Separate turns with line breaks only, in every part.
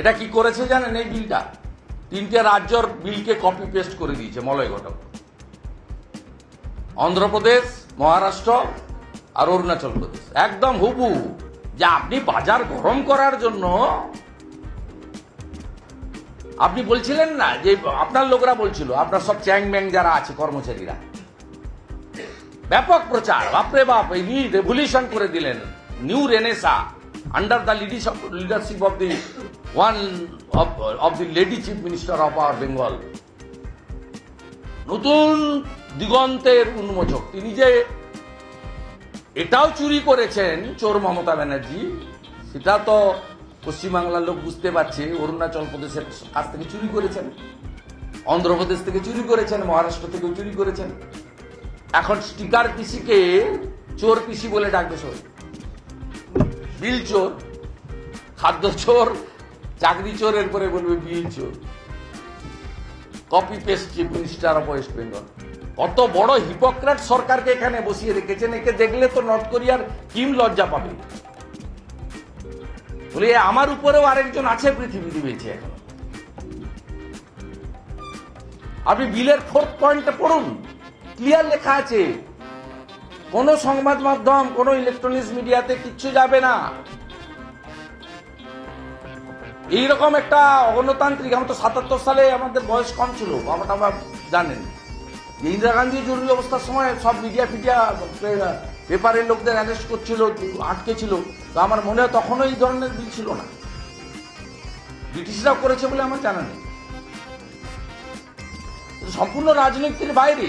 এটা কি করেছে জানেন এই বিলটা? তিনটে রাজ্যর বিলকে কপি পেস্ট করে দিয়েছে মলয় ঘটক। অন্ধ্রপ্রদেশ, মহারাষ্ট্র আর অরুণাচল প্রদেশ। একদম হুবু যে আপনি বাজার গরম করার জন্য আপনি বলছিলেন না যে আপনার লোকরা বলছিল, আপনার সব চ্যাং ম্যাং যারা আছে, কর্মচারীরা। ব্যাপক প্রচার, বাপরে বাপ, এই নিয়ে রেভলিউশন করে দিলেন। New renaissance under the leadership of the one of the lady chief minister of our Bengal নতুন দিগন্তের উন্মোচক। তিনি যে এটাও চুরি করেছেন চোর মমতা ব্যানার্জি, সেটা তো পশ্চিমবাংলার লোক বুঝতে পারছে, অরুণাচল প্রদেশের কাছ থেকে চুরি করেছেন, অন্ধ্রপ্রদেশ থেকে চুরি করেছেন, মহারাষ্ট্র থেকেও চুরি করেছেন। এখন স্টিকার পিসিকে চোর পিসি বলে ডাকবে সবাই। বিল চোর, খাদ্য চোর চাকরি চোর, এরপরে বলবে বিল চোর। Copy paste chief minister of West Bengal কত বড় হিপোক্রেট সরকারকে এখানে বসিয়ে রেখেছেন, একে দেখলে তো নর্থ কোরিয়ার কিম লজ্জা পাবে। বলে আমার উপরেও আরেকজন আছে পৃথিবীতে বেঁচে এখন। আপনি বিলের ফোর্থ পয়েন্টটা পড়ুন। ক্লিয়ার লেখা আছে। কোন সংবাদ মাধ্যম, কোন ইলেকট্রনিক্স মিডিয়াতে কিচ্ছু যাবে না। এইরকম একটা অগণতান্ত্রিক আমার তো সাতাত্তর সালে আমাদের বয়স কম ছিল, বাবাটা আমার জানেন। ইন্দিরা গান্ধী জরুরি অবস্থার সময় সব মিডিয়া ফিডিয়া পেপারের লোকদের অ্যারেস্ট করছিল, আটকে ছিল। তো আমার মনে হয় তখনও এই ধরনের বিল ছিল না। ব্রিটিশরাও করেছে বলে আমার জানা নেই। সম্পূর্ণ রাজনীতির বাইরে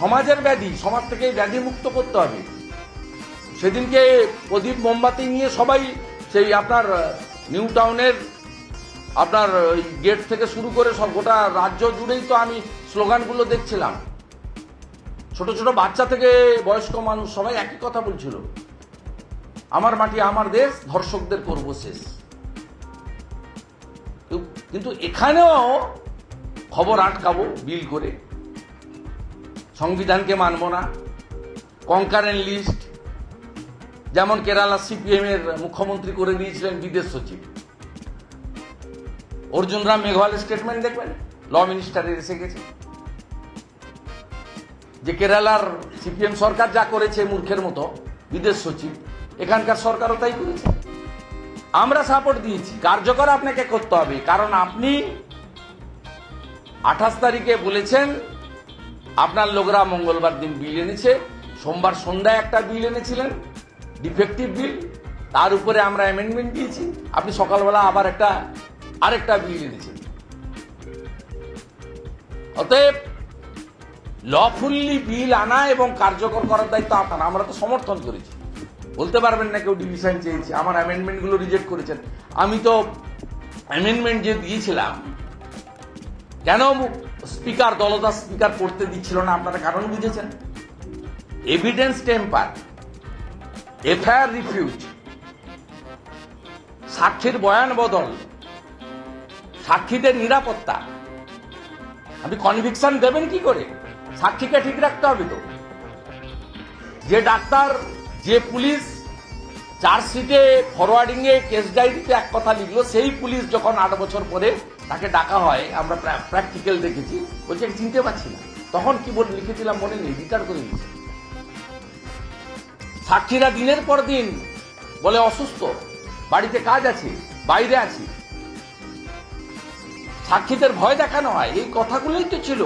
সমাজের ব্যাধি, সমাজ থেকে ব্যাধি মুক্ত করতে হবে। সেদিনকে প্রদীপ মোমবাতি নিয়ে সবাই সেই আপনার নিউ টাউনের আপনার ওই গেট থেকে শুরু করে সব গোটা রাজ্য জুড়েই তো আমি স্লোগানগুলো দেখছিলাম। ছোট ছোট বাচ্চা থেকে বয়স্ক মানুষ সবাই একই কথা বলছিল। আমার মাটি আমার দেশ, ধর্ষকদের করব শেষ। কিন্তু- এখানেও খবর আটকাবো বিল করে। সংবিধানকে মানব না। কনকারেন্ট লিস্ট যেমন কেরালা সিপিএম এর মুখ্যমন্ত্রী করে দিয়েছিলেন বিদেশ সচিব। অর্জুন রাম মেঘওয়াল স্টেটমেন্ট দেখবেন? ল মিনিস্টারে এসে গেছে। যে কেরালার সিপিএম সরকার যা করেছে মূর্খের মতো, বিদেশ সচিব, এখানকার সরকারও তাই করেছে। আমরা সাপোর্ট দিয়েছি। কার্যকর আপনাকে করতে হবে। কারণ আপনি আঠাশ তারিখে বলেছেন, আপনার লোকরা মঙ্গলবার দিন বিল এনেছে। সোমবার সন্ধ্যায় একটা বিল এনেছিলেন। ডিফেক্টিভ বিল তার উপরে আমরা অ্যামেন্ডমেন্ট দিয়েছি। আপনি সকালবেলা আবার একটা, আরেকটা বিল এনেছেন। অতএব লফুল্লি বিল আনা এবং কার্যকর করার দায়িত্ব আপনার, আমরা তো সমর্থন করেছি। বলতে পারবেন না কেউ ডিভিশন চেয়েছে, আমার অ্যামেন্ডমেন্টগুলো রিজেক্ট করেছেন। আমি তো অ্যামেন্ডমেন্ট যে দিয়েছিলাম, কেন স্পিকার দলদাস স্পিকার পড়তে দিচ্ছিল না, আপনারা কারণ বুঝেছেন? এভিডেন্স টেম্পার এফআইআর রিফিউজ সাক্ষীর বয়ান বদল, সাক্ষীদের নিরাপত্তা। আপনি কনভিকশন দেবেন কি করে? সাক্ষীকে ঠিক রাখতে হবে তো। যে ডাক্তার, যে পুলিশ চার্জশিটে ফরওয়ার্ডিং এ কেস ডায়েরিতে এক কথা লিখলো, সেই পুলিশ যখন আট বছর পরে তাকে ডাকা হয়, আমরা প্র্যাকটিক্যাল দেখেছি, বলছে চিনতে পারছি না। তখন কি বলে লিখেছিলাম মনে নেই রিটার করে দিয়েছি। সাক্ষীরা দিনের পর দিন বলে অসুস্থ, বাড়িতে কাজ আছে, বাইরে আছি। সাক্ষীদের ভয় দেখানো হয়, এই কথাগুলোই তো ছিল।